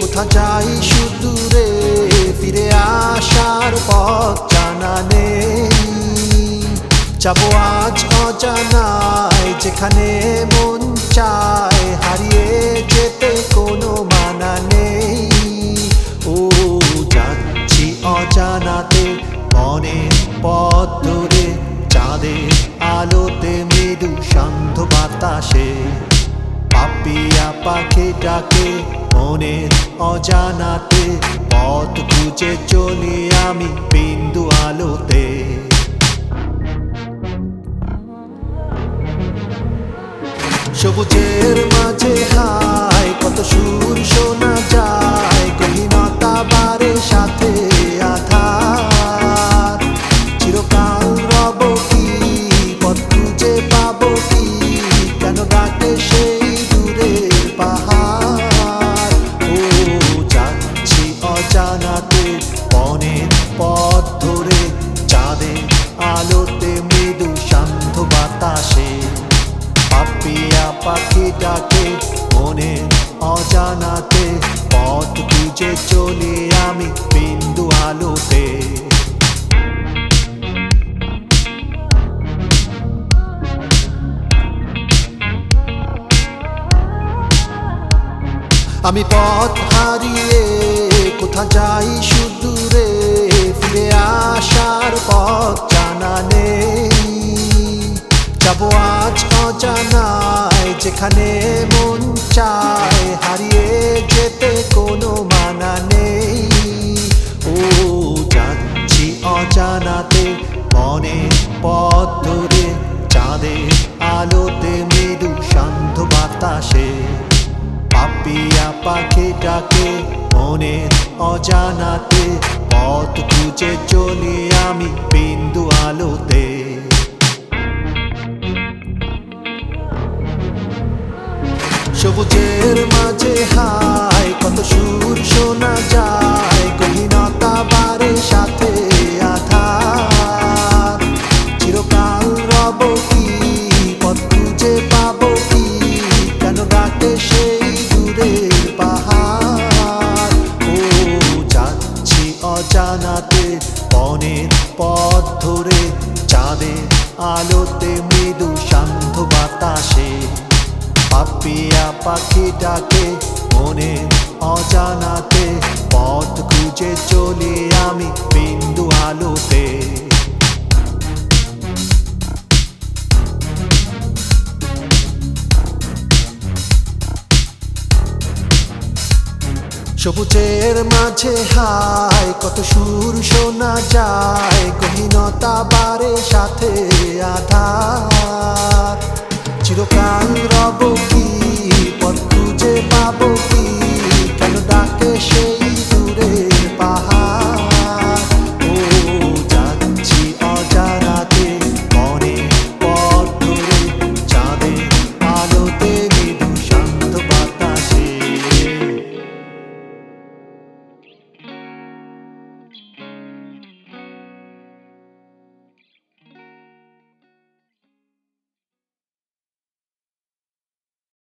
কোথা যাই সুদূরে ফিরে আসার পথ জানা নেই। যাব আজ অজানায় যেখানে মন চায়, হারিয়ে যেতে কোনো মানা নেই। ও যাচ্ছি অজানাতে মনে পথ ধরে, চাঁদের আলোতে মৃদু শান্ত বাতাসে। পাপিয়া পাখি ডাকে মনের অজানাতে পথ খুঁজে চলি আমি বিন্দু আলোতে। সবুজের মাঝে হায়, কত সুর শোনা যায় গহীনতা বারে সাথে মনে অজানাতে পথ খুঁজে চলি আমি বিন্দু আলোতে। আমি পথ হারিয়ে কোথা যাই সুদূরে, ফিরে আসার পথ জানা নেই। যাব আজ অজানায় যেখানে মন চায়, হারিয়ে যেতে কোনো মানা নেই। ও যাচ্ছি অজানাতে, মনে পথ ধরে, চাঁদের আলোতে মৃদু শান্ত বাতাসে। পাপিয়া পাখি ডাকে মনের অজানাতে, পথ খুঁজে চলি আমি বিন্দু আলোতে। সবুজের মাঝে হায়, কত সুর শোনা যায় গহীনতা বারে সাথে আধার। চিরকাল রব কি, পথ খুঁজে পাবো কি, কেন ডাকে সেই দূরের পাহাড়? ও, যাচ্ছি অজানাতে, বনের পথ ধরে, চাঁদের আলোতে মৃদু শান্ত পাখি ডাকে, মনে অজানাতে পথ খুঁজে চলি আমি বিন্দু আলোতে। সবুজের মাঝে হায়, কত সুর শোনা যায়, গহীনতা বারে সাথে আধার। চিরকাল রব কি পথ খুঁজে পাবো কি